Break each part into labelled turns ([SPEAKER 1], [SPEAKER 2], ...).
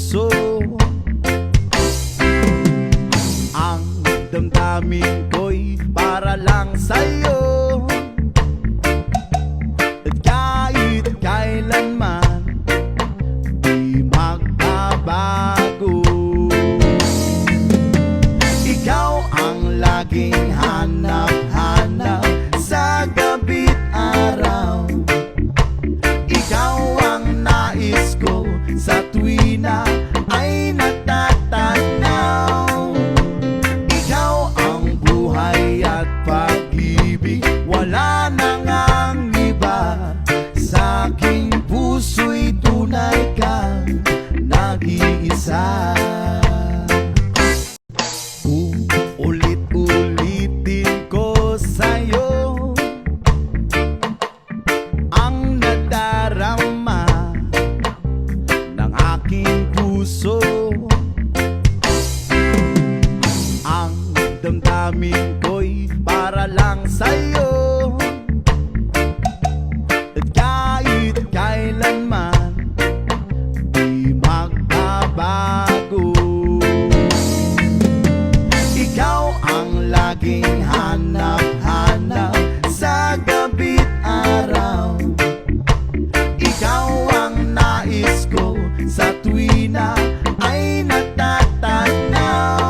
[SPEAKER 1] puso. Ang damdamin ko'y para lang sa'yo. At kahit kailanman Di magbabago. Ikaw ang laging nag-iisa Ulit-ulitin ko sa'yo Ang nadarama ng aking puso. Ang damdamin ko'y para lang sa'yo hanap-hanap Sa gabi't araw. Ikaw ang nais ko sa ay natatanaw.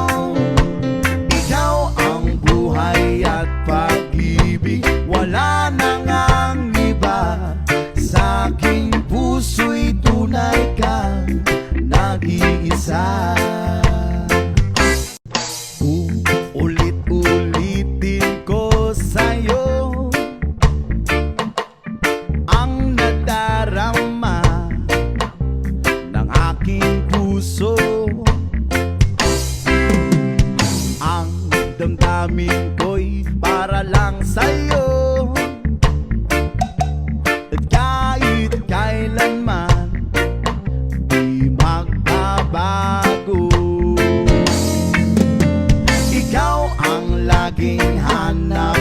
[SPEAKER 1] Ikaw ang buhay at pag-ibig Wala nang ang iba. Sa aking puso'y tunay kang nag-iisa puso. Ang damdamin ko'y para lang sa'yo. At kahit kailanman Di magbabago. Ikaw ang laging hanap